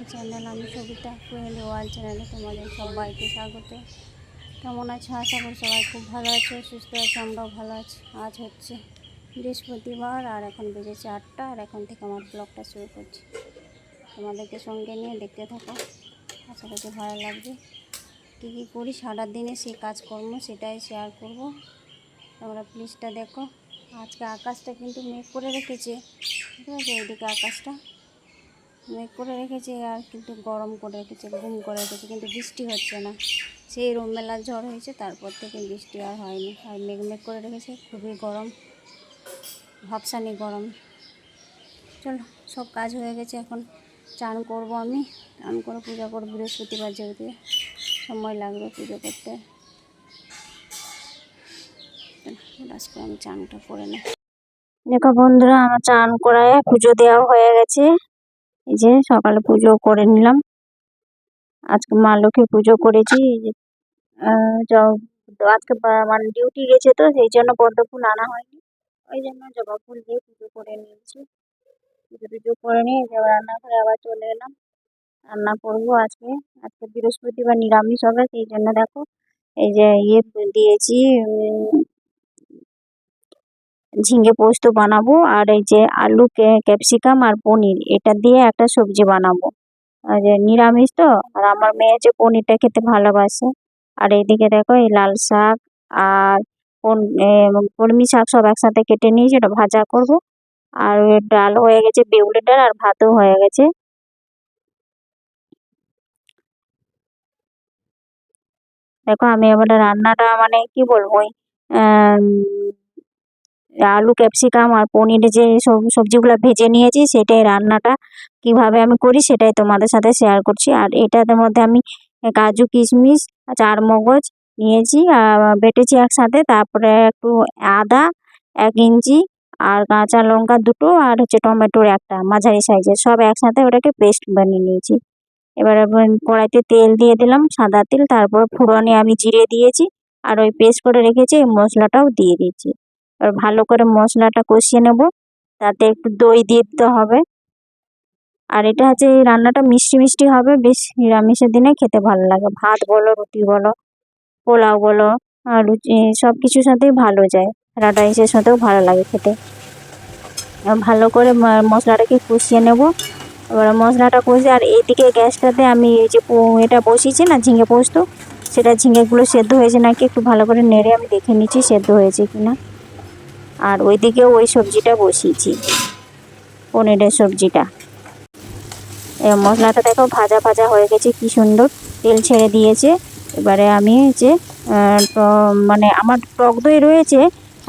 My channel, আমি সবিতা কোয়েলি ওয়াল চ্যানেলে তোমাদের সবাইকে স্বাগত। কেমন আছে? আশা করি সবাই খুব ভালো আছে, সুস্থ আছে, আমরাও ভালো আছি। আজ হচ্ছে বৃহস্পতিবার আর এখন বেজেছে আটটা, আর এখন থেকে আমার ব্লগটা শুরু করছি। তোমাদেরকে সঙ্গে নিয়ে দেখতে থাকো। আশা করছি ভালো লাগবে। কী কী করি? সারাদিনে সেই কাজকর্ম, সেটাই শেয়ার করব। তোমরা প্লিজটা দেখো। আজকে আকাশটা কিন্তু মেঘ করে রেখেছে। ঠিক আছে? ওইদিকে আকাশটা। মেঘ করে রেখেছে আর কিন্তু গরম করে রেখেছে, ঘুম করে রেখেছে, কিন্তু বৃষ্টি হচ্ছে না। সেই রোমবেলা ঝড় হয়েছে, তারপর থেকে বৃষ্টি আর হয়নি। আর মেঘ মেঘ করে রেখেছে, খুবই গরম ভাবসানি গরম। চলো, সব কাজ হয়ে গেছে এখন। চান করব আমি, চান করে পূজা করব বৃহস্পতিবার যেহেতু, সময় লাগবে পুজো করতে। আজকে আমি চানটা করে নিই দেখো বন্ধুরা, আমার চান করায় পুজো দেওয়া হয়ে গেছে। এই যে সকালে পুজো করে নিলাম। আজকে মা লক্ষ্মী পুজো করেছি আজকে মানে ডিউটি গেছে তো, সেই জন্য পদ্ম ফুল আনা হয়নি। ওই জন্য জবা ফুল দিয়ে পুজো করে নিয়েছি। পুজো টুজো করে নিয়ে রান্না করে আবার চলে এলাম। রান্না করব আজকে আজকে বৃহস্পতিবার নিরামিষ হবে, সেই জন্য দেখো, এই যে ইয়ে দিয়েছি ঝিঙে পোস্ত বানাবো আর এই যে আলু ক্যাপসিকাম আর পনির, এটা দিয়ে একটা সবজি বানাবো। আর নিরামিষ তো, আর আমার মেয়ে যে পনিরটা খেতে ভালোবাসে। আর এইদিকে দেখো এই লাল শাক আর কলমি শাক সব একসাথে কেটে নিয়েছি ওটা ভাজা করব। আর ডাল হয়ে গেছে, বেগুনের ডাল আর ভাতও হয়ে গেছে। দেখো আমি এবারে রান্নাটা মানে কি বলব আলু, ক্যাপসিকাম আর পনির যে সব সবজিগুলো ভেজে নিয়েছি, সেটাই রান্নাটা কীভাবে আমি করি সেটাই তোমাদের সাথে শেয়ার করছি। আর এটার মধ্যে আমি কাজু, কিশমিশ চার মগজ নিয়েছি আর বেটেছি একসাথে, তারপরে একটু আদা এক ইঞ্চি আর কাঁচা লঙ্কা দুটো আর হচ্ছে টমেটোর একটা মাঝারি সাইজের, সব একসাথে ওটাকে পেস্ট বানিয়ে নিয়েছি। এবারে কড়াইতে তেল দিয়ে দিলাম, সাদা তেল, তারপর ফোড়নে আমি জিরে দিয়েছি আর ওই পেস্ট করে রেখেছি, এই মশলাটাও দিয়ে দিয়েছি। এবার ভালো করে মশলাটা কষিয়ে নেব। তাতে একটু দই দিতে হবে। আর এটা হচ্ছে এই রান্নাটা মিষ্টি মিষ্টি হবে, বেশ নিরামিষের দিনে খেতে ভালো লাগে। ভাত বলো, রুটি বলো, পোলাও বলো লুচি সব কিছুর সাথেই ভালো যায়। রাইসের সাথেও ভালো লাগে খেতে। ভালো করে মশলাটাকে কষিয়ে নেব। এবার মশলাটা কষে, আর এইদিকে গ্যাসটাতে আমি এই যে এটা বসিয়েছি না, ঝিঙে পোস্ত, সেটা ঝিঙেগুলো সেদ্ধ হয়েছে নাকি একটু ভালো করে নেড়ে আমি দেখে নিচ্ছি সেদ্ধ হয়েছে কিনা। আর ওইদিকে ওই সবজিটা বসিয়েছি, পনিরের সবজিটা। এবার মশলাটা দেখো ভাজা ভাজা হয়ে গেছে, কি সুন্দর। তেল ছেড়ে দিয়েছে, এবারে আমি যে মানে আমার টক দই রয়েছে,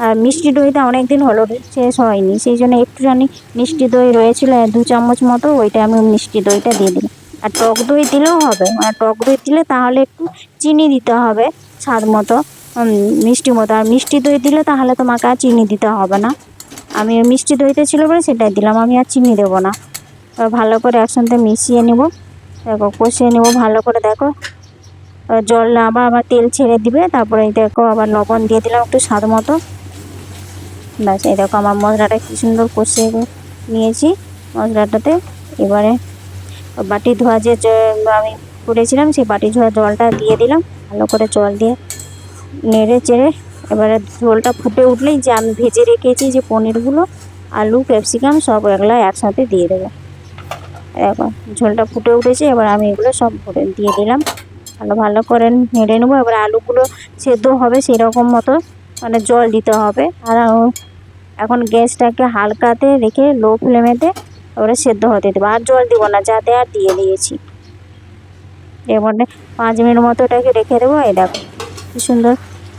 আর মিষ্টি দইটা অনেক দিন হলো শেষ হয়নি, সেই জন্য একটুখানি মিষ্টি দই রয়েছিল দু চামচ মতো, ওইটা আমি মিষ্টি দইটা দিয়ে দিলাম। আর টক দই দিলেও হবে মানে টক দই দিলে তাহলে একটু চিনি দিতে হবে, স্বাদ মতো। মিষ্টি মতো। আর মিষ্টি দই দিলে তাহলে তোমাকে আর চিনি দিতে হবে না। আমি মিষ্টি দইতে ছিল বলে সেটাই দিলাম, আমি আর চিনি দেবো না। ভালো করে একসঙ্গে মিশিয়ে নেব। দেখো, কষিয়ে নেব ভালো করে, দেখো। জল আবার আবার তেল ছেড়ে দিবে, তারপরে দেখো আবার লবণ দিয়ে দিলাম একটু স্বাদ মতো। ব্যাস, এই দেখো আমার মশলাটা কি সুন্দর কষিয়ে নিয়েছি মশলাটাতে। এবারে বাটি ধোয়া যে আমি করেছিলাম, সেই বাটি ধোয়া জলটা দিয়ে দিলাম, ভালো করে জল দিয়ে নেড়ে চেড়ে এবারে ঝোলটা ফুটে উঠলেই যে আমি ভেজে রেখেছি যে পনিরগুলো, আলু, ক্যাপসিকাম সব এগুলো একসাথে দিয়ে দেবো। দেখো ঝোলটা ফুটে উঠেছে, এবার আমি এগুলো সব ভরে দিয়ে দিলাম। ভালো ভালো করে নেড়ে নেব। এবার আলুগুলো সেদ্ধ হবে সেরকম মতো মানে জল দিতে হবে। আর এখন গ্যাসটাকে হালকাতে রেখে লো ফ্লেমেতে এবারে সেদ্ধ হতে দেবো। আর জল দিব না, যাতে আর দিয়ে দিয়েছি। এবারে পাঁচ মিনিট মতো ওটাকে রেখে দেবো। এই দেখো। সুন্দর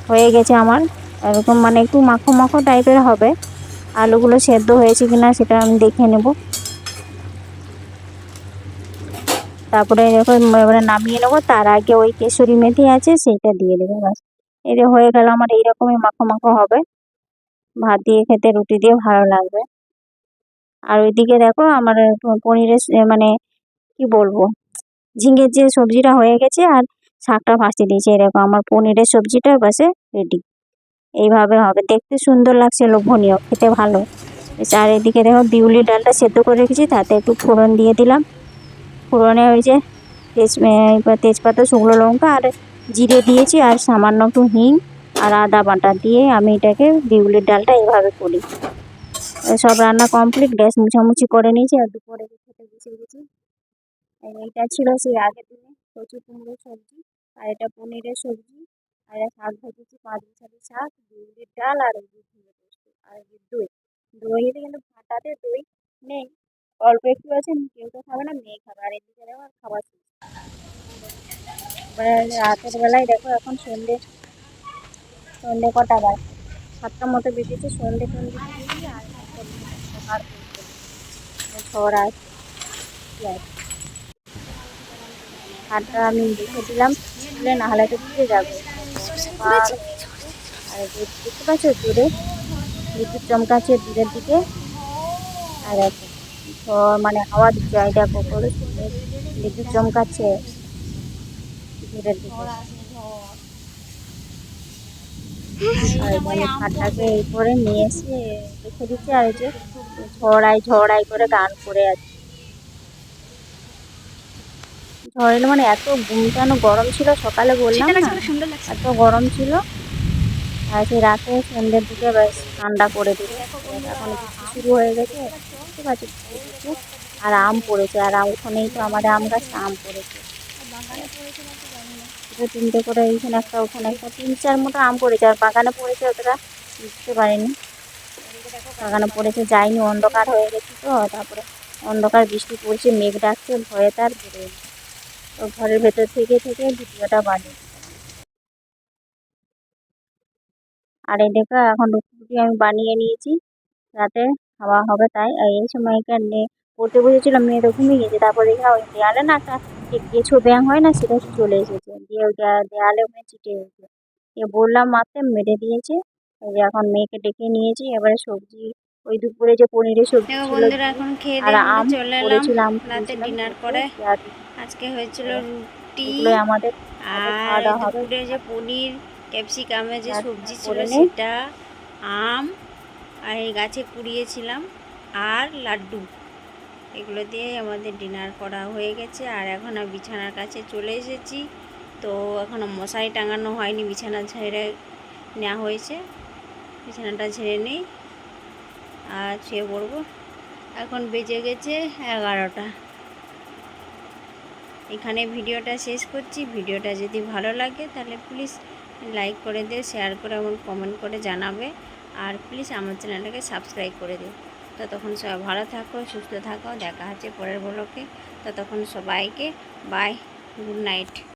হয়ে গেছে আমার। এরকম মানে একটু মাখো মাখো টাইপের হবে। আলুগুলো সেদ্ধ হয়েছে কিনা সেটা আমি দেখে নেব। তারপরে যখন নামিয়ে নেব। তার আগে ওই কেশরি মেথি আছে সেইটা দিয়ে দেবো এই যে হয়ে গেল আমার এইরকমই মাখো মাখো হবে। ভাত দিয়ে খেতে, রুটি দিয়ে ভালো লাগবে। আর ওইদিকে দেখো আমার পনিরের মানে কি বলব, ঝিঙের যে সবজিটা হয়ে গেছে আর শাকটা ভাসতে দিয়েছি। এরকম আমার পনিরের সবজিটা বাসে রেডি এইভাবে হবে। দেখতে সুন্দর লাগছে লোভনীয়, খেতে ভালো। এদিকে দেখো বিউলি ডালটা সেদ্ধ করে রেখেছি, তাতে একটু ফোড়ন দিয়ে দিলাম। ফোড়নে হয়েছে তেজ তেজপাতা, শুকনো লঙ্কা আর জিরে দিয়েছি আর সামান্য একটু হিং আর আদা বাটা দিয়ে আমি এটাকে বিউলির ডালটা এভাবে করি। সব রান্না কমপ্লিট গ্যাস মুছামুছি করে নিয়েছি আর দুপুরে খেতে বসে গেছি। এইটা ছিল সেই আগের দিনে কচু কুমড়ো সবজি। আর এটা পনিরের সবজি, আর এটা শাক ভেজেছি পাঁচ শাক বিউলির ডাল আর দিয়ে পোস্ত আর দই। দই কিন্তু ফাটাতে দই নেই, অল্প একটু আছে, কেউ তো খাবে না, মেয়ে খাবে। আর এদিকে দেখো খাবার শেষ। রাতের বেলায় দেখো এখন সন্ধে সন্ধে কটা বাজে। সাতটার মতো বেজেছে, সন্ধে সন্ধে দিয়েছি আর সকাল ঝড় আছে হাতটা আমি রেখে দিলাম তুলে না হলে তো ভিজে যাবে। আর দেখতে পাচ্ছ দূরে বিদ্যুৎ চমকাচ্ছে দূরের দিকে। আর মানে হাওয়া দিচ্ছে দেখো করে বিদ্যুৎ চমকাচ্ছে দূরের দিকে। মানে খাটটাকে এই করে নিয়ে এসে রেখে দিচ্ছে, আর যে ঝড়াই ঝড়াই করে গান করে আছে ঝড় মানে এত গুমটানো গরম ছিল সকালে বললাম না এত গরম ছিল। আর সেই রাতে সন্ধ্যের দিকে বেশ ঠান্ডা করে দিল এখন শুরু হয়ে গেছে। ঠিক আছে আর আম পড়েছে আর ওখানেই তো আমাদের আম গাছটা আম পড়েছে। দুটো তিনটে করে এইখানে একটা ওখানে একটা তিন চার মতো আম পড়েছে। আর বাগানে পড়েছে অতটা বুঝতে পারিনি। বাগানে পড়েছে যায়নি অন্ধকার হয়ে গেছে তো তারপরে অন্ধকার বৃষ্টি পড়ছে মেঘ ডাকছে ভয়ে তার বেরোয়নি। তো ঘরের ভেতর থেকে থেকে ভিডিওটা বানিয়ে আর এই দেখো, এখন রুটি আমি বানিয়ে নিয়েছি। রাতে খাওয়া হবে তাই। এই সময় এখানে পড়তে বসেছিল, মেয়ে তো ঘুমিয়ে গেছে। তারপর দেখলাম ওই দেয়ালে না একটা কেঁচো ব্যাং হয় না, সেটা চলে এসেছে। দিয়ে ওই দেয়া- দেয়ালে ওখানে চিটে গেছে। বললাম মারতে মেরে দিয়েছে? এই যে এখন মেয়েকে ডেকে নিয়েছি। এবারে সবজি ওই দুপুরে যে পনিরের সবজি বন্ধুরা এখন খেয়ে আর আম চলে এলাম করেছিলাম রাতে ডিনার করে। আজকে হয়েছিল রুটি আমাদের আর দুপুরে যে পনির ক্যাপসিকামের যে সবজি ছিল সেটা আম আর এই গাছে কুড়িয়েছিলাম আর লাড্ডু। এগুলো দিয়ে আমাদের ডিনার করা হয়ে গেছে। আর এখন বিছানার কাছে চলে এসেছি। তো এখনও মশারি টাঙানো হয়নি বিছানা ঝেড়ে নেওয়া হয়েছে। বিছানাটা ঝেড়ে নেই। আর শুয়ে পড়ব এখন বেজে গেছে এগারোটা। এখানে ভিডিওটা শেষ করছি। ভিডিওটা যদি ভালো লাগে তাহলে প্লিজ লাইক করে দিও শেয়ার করে এবং কমেন্ট করে জানাবে। আর প্লিজ আমার চ্যানেলটাকে সাবস্ক্রাইব করে দিও। ততক্ষণ সবাই ভালো থাকো, সুস্থ থাকো। দেখা হচ্ছে পরের ব্লকে ততক্ষণ সবাইকে বাই গুড নাইট